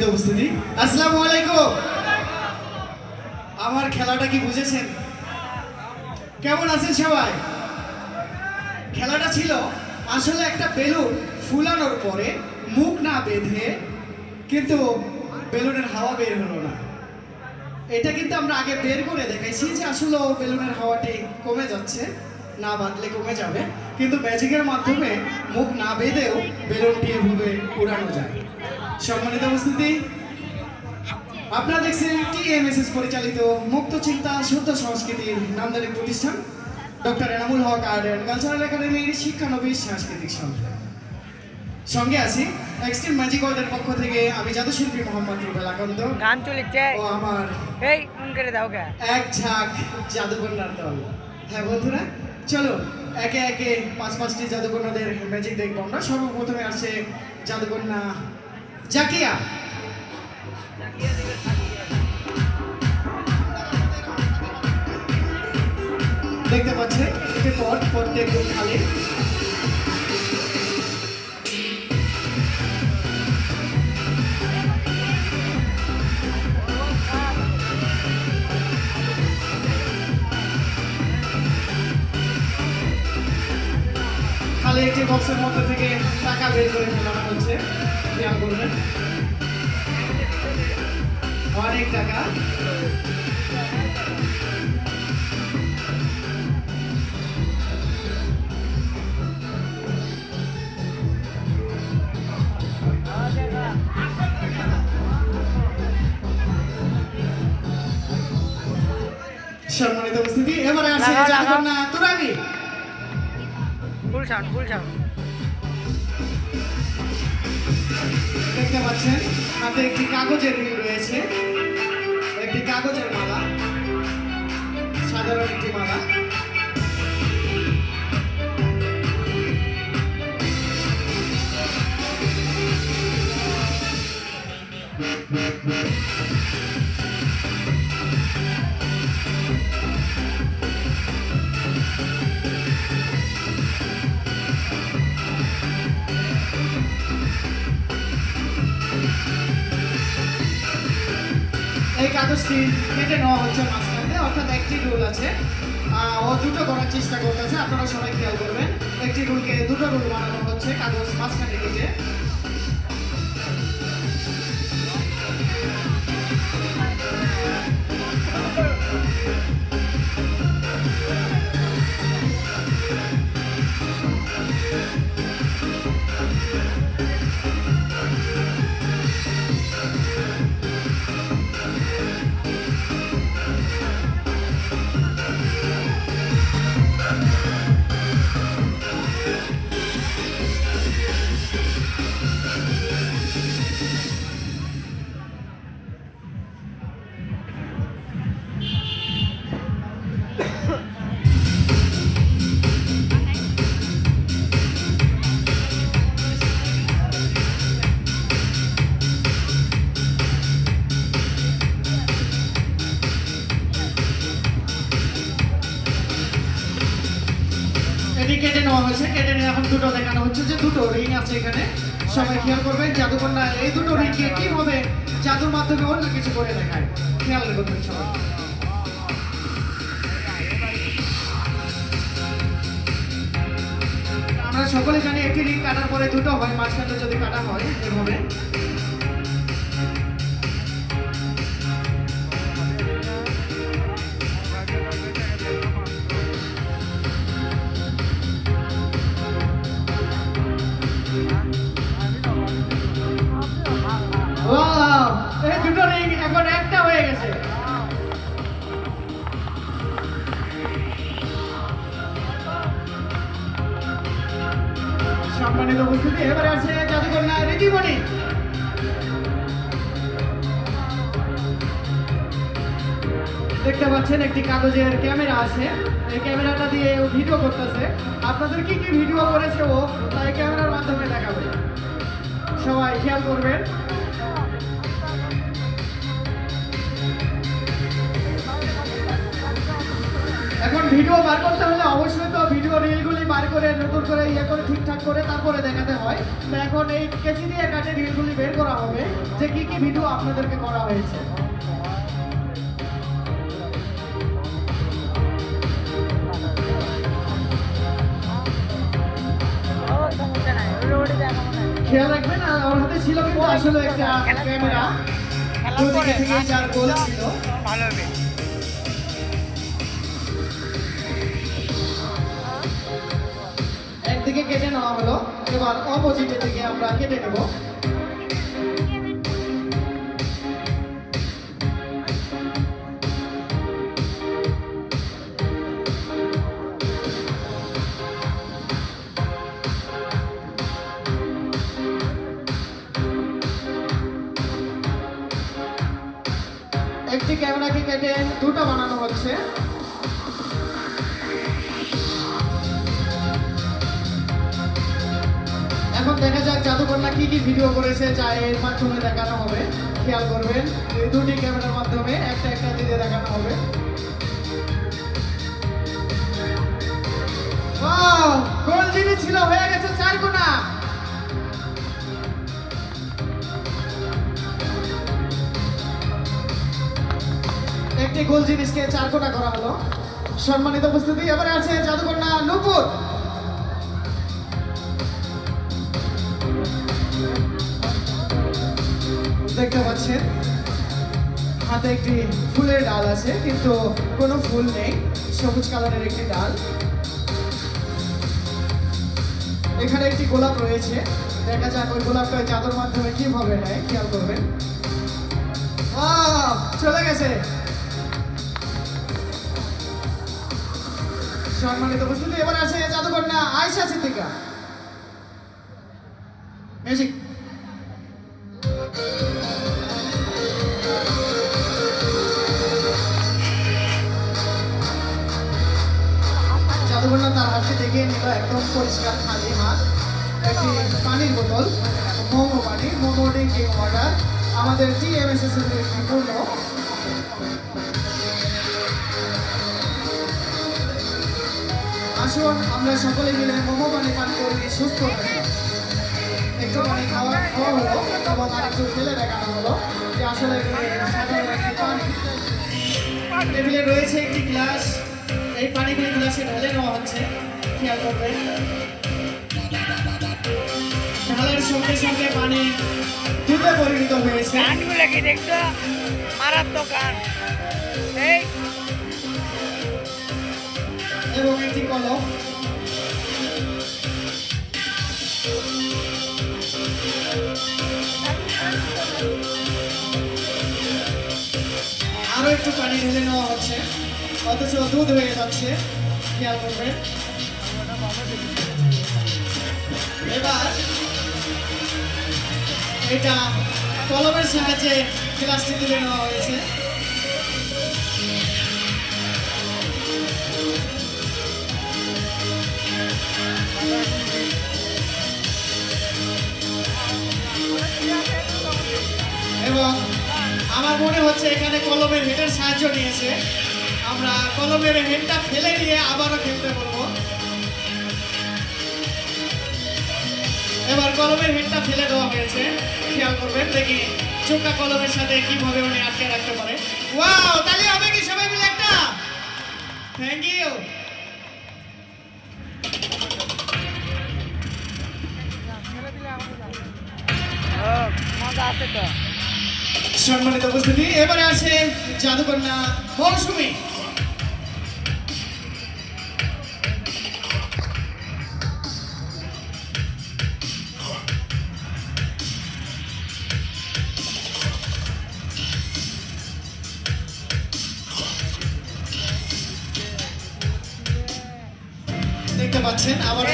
সম্মানিত উপস্থিতি। আসসালামু আলাইকুম। আমার খেলাটা কি বুঝেছেন? কেমন আছেন সবাই? খেলাটা ছিল আসলে একটা বেলুন ফুলানোর পরে মুখ না বেঁধে কিন্তু বেলুনের হাওয়া বের হলো না। এটা কিন্তু আমরা আগে বের করে দেখাইছি যে আসলে বেলুনের হাওয়াটি কমে যাচ্ছে। না বাঁধলে কমে যাবে? কিন্তু ম্যাজিকের মাধ্যমে মুখ না বেঁধেও বেলুনটি এভাবে উড়ানো যায়। সম্মানিত উপস্থিতি আপনারা দেখছেন টিএমএসএস পরিচালিত মুক্ত চিন্তা শুদ্ধ সংস্কৃতির নামদারি প্রতিষ্ঠান। Doctor Enamul Haque art and cultural একাডেমির শিক্ষানবিশ সাংস্কৃতিক সংস্থা। সঙ্গে আছি এক্সট্রিম ম্যাজিক ওয়ার্ল্ডের পক্ষ থেকে আমি জাদুশিল্পী মোহাম্মদ রুবেল আকন্দ। গান চলেছে ও আমার এই ফোন করে দাও এক ঝাঁক জাদুকন্যার দল। হ্যাঁ বন্ধুরা, চলো, একে একে পাঁচ পাঁচটি জাদুকন্যাদের ম্যাজিক দেখব আমরা। সর্বপ্রথমে আসে জাদুকন্যা জাকিয়া। দেখতে পাচ্ছে একটি পট পটটি খালি। বক্সের মধ্যে থেকে টাকা বের করে ফেলানো হচ্ছে। খেয়াল করবেন। অনেক টাকা। সম্মানিত উপস্থিতি এবারে আসে। জাদুকন্যা তুরানি ফুল সাউন্ড ফুল সাউন্ড দেখতে পাচ্ছেন হাতে একটি কাগজের মিল রয়েছে। একটি কাগজের মালা সাধারণ একটি মালা। এই কাগজটি কেটে নেওয়া হচ্ছে মাঝখানে, অর্থাৎ একটি রুল আছে। ও দুটো করার চেষ্টা করতেছে, আপনারা সবাই খেয়াল করবেন। একটি রুলকে, দুটো রুল বানানো হচ্ছে কাগজ মাঝখানে কেটে এটি কেটে নেওয়া হয়েছে। কেটে নিয়ে এখন দুটো দেখানো হচ্ছে। যে দুটো রিং আছে এখানে। সবাই খেয়াল করবেন জাদুকন্যা এই দুটো রিংকে কীভাবে জাদুর মাধ্যমে অন্য কিছু করে দেখায়? খেয়াল করবেন সবাই। আমরা সকলে জানি একটি রিং কাটার পরে দুটো হয়, মাঝখানে যদি কাটা হয়, এভাবে। সম্মানিত উপস্থিতি এবারে আছে জাদুকন্যা রীতিমণি দেখতে পাচ্ছেন, একটি কাগজের ক্যামেরা আছে। এই ক্যামেরাটা দিয়ে ও ভিডিও করতেছে। আপনাদের কি কি ভিডিও করেছে ও তাই ক্যামেরার মাধ্যমে দেখাবে। সবাই খেয়াল করবেন। এখন ভিডিও বার করতে হলে অবশ্যই তো ভিডিও রিলগুলি বার করে নতুন করে ইয়ে করে ঠিকঠাক করে তারপরে দেখাতে হয়। তো এখন এই কেসি দিয়ে কাটে রিলগুলি বের করা হবে যে কি কি ভিডিও আপনাদেরকে করা হয়েছে। খেয়াল রাখবেন আর আমার হাতে ছিল কিন্তু আসলে একটা ক্যামেরা ভালো হবে। একদিকে কেটে নেওয়া হলো। এবার অপোজিটের দিকে আমরা কেটে নেব। একটি ক্যামেরাকে কেটে দুটো বানানো হচ্ছে। কি ভিডিও করেছে যা এর মাধ্যমে দেখানো হবে। খেয়াল করবেন, এই দুটি ক্যামেরার মাধ্যমে একটা একটা দিতে দেখানো হবে। গোল ছিল, হয়ে গেছে চার কোনা একটি গোল জিনিসকে চার কোনা করা হলো। সম্মানিত উপস্থিতি, এবারে আছে জাদুকন্যা নুপুর। দেখতে পাচ্ছেন। হাতে একটি ফুলের ডাল আছে, কিন্তু কোনো ফুল নেই। সবুজ কালারের একটি ডাল। এখানে একটি গোলাপ রয়েছে। দেখা যাক ওই গোলাপটা জাদুর মাধ্যমে কীভাবে নেয়, খেয়াল করবেন। চলে গেছে। সম্মানিত উপস্থিতি, এবার আছে জাদুকন্যা আয়সা সিদ্দিকা। মিউজিক তার নিল একদম পরিষ্কার খালি হাত। একটি পানির বোতল মোমো পানি মোমো ড্রিঙ্কিং ওয়াটার আমাদের টিএমএসএস এর একটি পূর্ণ আসুন, আমরা সকলে মিলে মোমো পানি পান করি সুস্থ থাকি একটু পানি খাওয়া খাওয়া হলো, এবং আরেকটু ফেলে দেখানো হলো যে আসলে টেবিলে রয়েছে একটি গ্লাস। এই পানিগুলি গ্লাসে ঢালে নেওয়া হচ্ছে। খেয়াল করবেন ঢালার সঙ্গে সঙ্গে পানি দুধে পরিণত হয়েছে। গানগুলো কি দেখছ? মারাত্মক গান এই। এবং একটি কলম। আরও একটু পানি ঢেলে নেওয়া হচ্ছে। অথচ দুধ হয়ে যাচ্ছে। খেয়াল করবেন। এবার এটা কলমের সাহায্যে গ্লাসটি তুলে নেওয়া হয়েছে। এবং আমার মনে হচ্ছে এখানে কলমের হেডের সাহায্য নিয়েছে। আমরা কলমের হেডটা ফেলে দিয়ে আবারও খেলতে বলব। এবার কলমের হেডটা ফেলে দেওয়া হয়েছে। খেয়াল করবেন, দেখি চোখটা কলমের সাথে কীভাবে উনি আটকে রাখতে পারে। তাহলে হবে কি সবাই মিলে একটা? থ্যাংক ইউ সম্মানিত উপস্থিতি, এবারে আসে জাদুকন্যা মৌসুমী।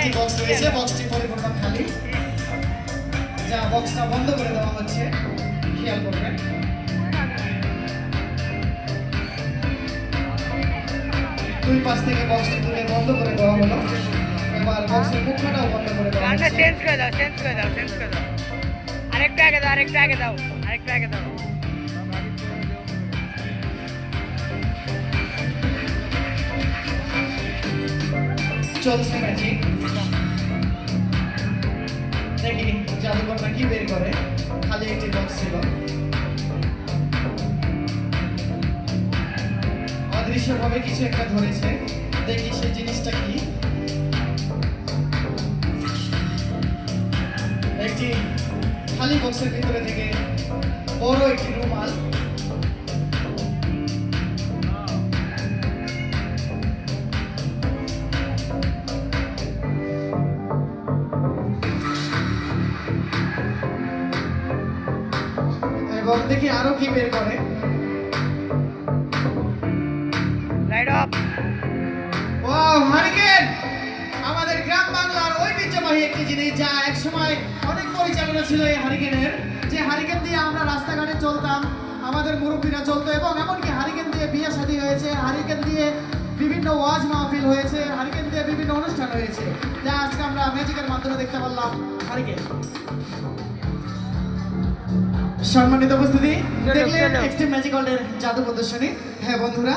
একটি বক্স রয়েছে বক্সটি পরিপূর্ণ খালি। যা বক্সটা বন্ধ করে দেওয়া হচ্ছে খেয়াল করবেন। দুই পাশ থেকে বক্সটি তুলে বন্ধ করে দেওয়া হলো। এবার বক্সের মুখটাও বন্ধ করে দেওয়া চেঞ্জ করে দাও চেঞ্জ করে দাও চেঞ্জ করে দাও। আরেকটা আগে দাও আরেকটা আগে দাও আরেকটা আগে দাও। চলছে ম্যাজিক দেখি জাদুকরটা কি বের করে। খালি একটি বক্স ছিল। অদৃশ্যভাবে কিছু একটা ধরেছে। দেখি সেই জিনিসটা কি। একটি খালি বক্সের ভিতরে থেকে বড় একটি রুমাল দেখি আরও কি বের করে। Wow hurricane! আমাদের গ্রাম বাংলার ঐতিহ্যবাহী একটি জিনিস যা একসময় অনেক পরিচালনা ছিল এই হারিকেনের। যে হারিকেন দিয়ে আমরা রাস্তাঘাটে চলতাম আমাদের মুরব্বীরা চলতো এবং এমনকি হারিকেন দিয়ে বিয়ে শাদী হয়েছে হারিকেন দিয়ে বিভিন্ন ওয়াজ মাহফিল হয়েছে হারিকেন দিয়ে বিভিন্ন অনুষ্ঠান হয়েছে। যা আজকে আমরা ম্যাজিকের মাধ্যমে দেখতে পারলাম হারিকেন। সম্মানিত উপস্থিতি দেখলেন। এক্সট্রিম ম্যাজিক ওয়ার্ল্ডের জাদু প্রদর্শনী হ্যাঁ বন্ধুরা